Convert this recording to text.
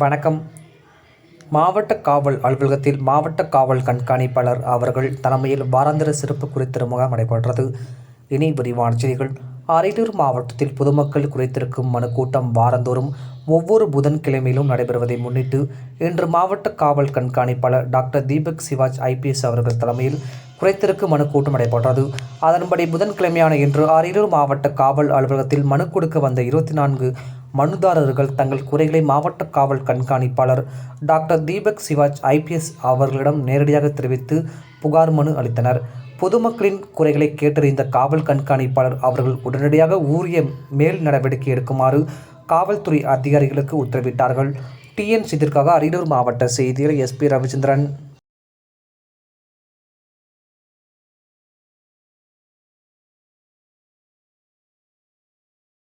வணக்கம். மாவட்ட காவல் அலுவலகத்தில் மாவட்ட காவல் கண்காணிப்பாளர் அவர்கள் தலைமையில் வாராந்திர சிறப்பு குறித்த முகாம் நடைபெற்றது. இனி விரிவான செய்திகள். அரியலூர் மாவட்டத்தில் பொதுமக்கள் குறைத்திருக்கும் மனு கூட்டம் வாரந்தோறும் ஒவ்வொரு புதன்கிழமையிலும் நடைபெறுவதை முன்னிட்டு இன்று மாவட்ட காவல் கண்காணிப்பாளர் டாக்டர் தீபக் சிவாஜ் ஐபிஎஸ் அவர்கள் தலைமையில் குறைத்திருக்கும் மனு கூட்டம் நடைபெற்றது. அதன்படி புதன்கிழமையான இன்று அரியலூர் மாவட்ட காவல் அலுவலகத்தில் மனு கொடுக்க வந்த இருபத்தி நான்கு மனுதாரர்கள் தங்கள் குறைகளை மாவட்ட காவல் கண்காணிப்பாளர் டாக்டர் தீபக் சிவாஜ் ஐபிஎஸ் அவர்களிடம் நேரடியாக தெரிவித்து புகார் மனு அளித்தனர். பொதுமக்களின் குறைகளை கேட்டறிந்த காவல் கண்காணிப்பாளர் அவர்கள் உடனடியாக ஊரிய மேல் நடவடிக்கை எடுக்குமாறு காவல்துறை அதிகாரிகளுக்கு உத்தரவிட்டார்கள். டிஎன் சிதிற்காக அரியலூர் மாவட்ட செய்தியாளர் எஸ்பி ரவிச்சந்திரன்.